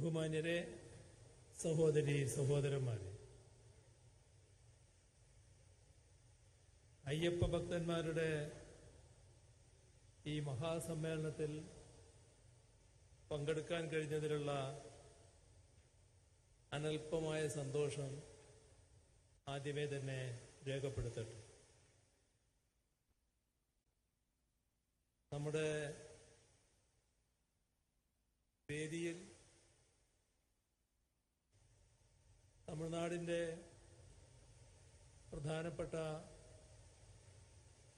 ബഹുമാന്യരെ സഹോദരി സഹോദരന്മാരെ. അയ്യപ്പ ഭക്തന്മാരുടെ ഈ മഹാസമ്മേളനത്തിൽ പങ്കെടുക്കാൻ കഴിഞ്ഞതിലുള്ള അനൽപമായ സന്തോഷം ആദ്യമേ തന്നെ രേഖപ്പെടുത്തട്ടെ. നമ്മുടെ വേദിയിൽ തമിഴ്നാടിന്റെ പ്രധാനപ്പെട്ട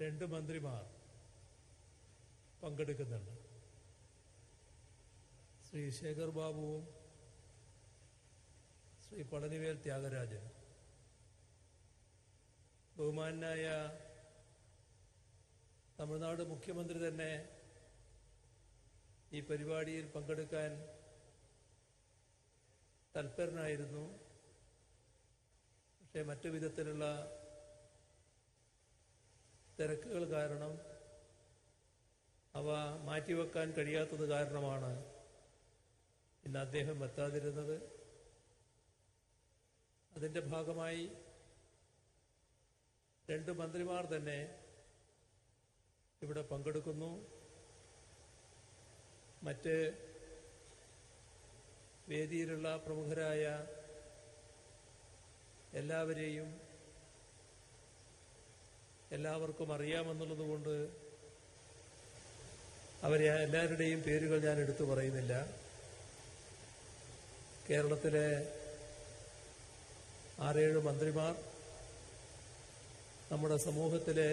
രണ്ട് മന്ത്രിമാർ പങ്കെടുക്കുന്നുണ്ട്. ശ്രീ ശേഖർ ബാബുവും ശ്രീ പളനിവേൽ ത്യാഗരാജൻ. ബഹുമാനായ തമിഴ്നാട് മുഖ്യമന്ത്രി തന്നെ ഈ പരിപാടിയിൽ പങ്കെടുക്കാൻ തൽപരനായിരുന്നു. പക്ഷേ മറ്റു വിധത്തിലുള്ള തിരക്കുകൾ കാരണം അവ മാറ്റിവെക്കാൻ കഴിയാത്തത് കാരണമാണ് ഇന്ന് അദ്ദേഹം എത്താതിരുന്നത്. അതിന്റെ ഭാഗമായി രണ്ട് മന്ത്രിമാർ തന്നെ ഇവിടെ പങ്കെടുക്കുന്നു. മറ്റ് വേദിയിലുള്ള പ്രമുഖരായ എല്ലാവരെയും എല്ലാവർക്കും അറിയാമെന്നുള്ളതുകൊണ്ട് അവരെ എല്ലാവരുടെയും പേരുകൾ ഞാൻ എടുത്തു പറയുന്നില്ല. കേരളത്തിലെ ആറേഴ് മന്ത്രിമാർ നമ്മുടെ സമൂഹത്തിലെ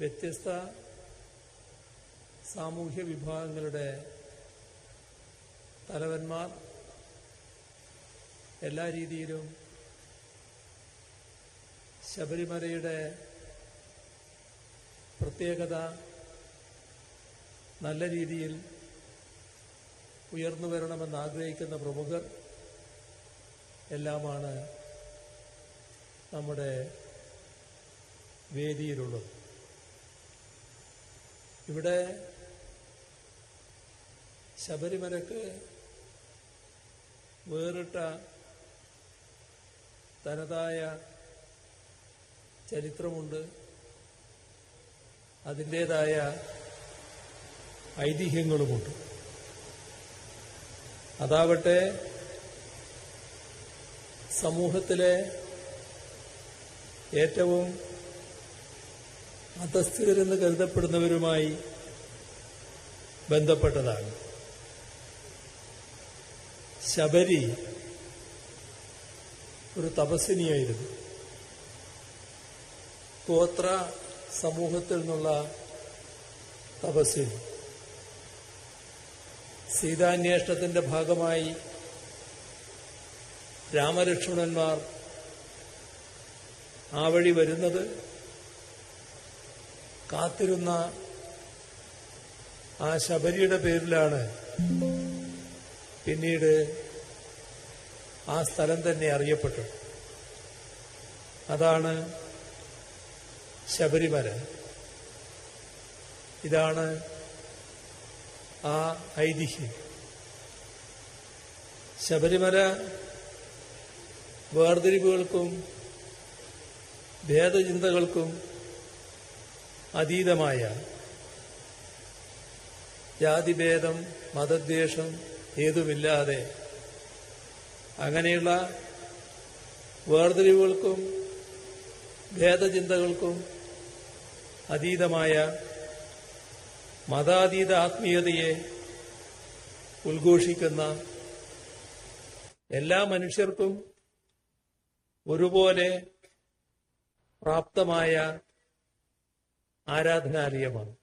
വ്യത്യസ്ത സാമൂഹ്യ വിഭാഗങ്ങളുടെ തലവന്മാർ എല്ലാ രീതിയിലും ശബരിമലയുടെ പ്രത്യേകത നല്ല രീതിയിൽ ഉയർന്നു വരണമെന്ന് ആഗ്രഹിക്കുന്ന പ്രമുഖർ എല്ലാമാണ് നമ്മുടെ വേദിയിലുള്ളത്. ഇവിടെ ശബരിമലക്ക് വേറിട്ട തനതായ ചരിത്രമുണ്ട്. അതിന്റേതായ ഐതിഹ്യങ്ങളുമുണ്ട് അതാവട്ടെ സമൂഹത്തിലെ ഏറ്റവും അധസ്ഥിതരെന്ന് കരുതപ്പെടുന്നവരുമായി ബന്ധപ്പെട്ടതാണ്. ശബരി ഒരു തപസ്വിനിയായിരുന്നു ഗോത്ര സമൂഹത്തിൽ നിന്നുള്ള തപസ്വിനി സീതാന്വേഷണത്തിന്റെ ഭാഗമായി രാമലക്ഷ്മണന്മാർ ആ വഴി വരുന്നത് കാത്തിരുന്ന ആ ശബരിയുടെ പേരിലാണ്. പിന്നീട് ആ സ്ഥലം തന്നെ അറിയപ്പെട്ടു. അതാണ് ശബരിമല. ഇതാണ് ആ ഐതിഹ്യം. ശബരിമല വേർതിരിവുകൾക്കും ഭേദചിന്തകൾക്കും അതീതമായ ജാതിഭേദം മതദ്വേഷം ഏതുമില്ലാതെ അങ്ങനെയുള്ള വേർതിരിവുകൾക്കും ഭേദചിന്തകൾക്കും അതീതമായ മതാതീത ആത്മീയതയെ ഉദ്ഘോഷിക്കുന്ന എല്ലാ മനുഷ്യർക്കും ഒരുപോലെ പ്രാപ്തമായ ആരാധനാലയമാണ്.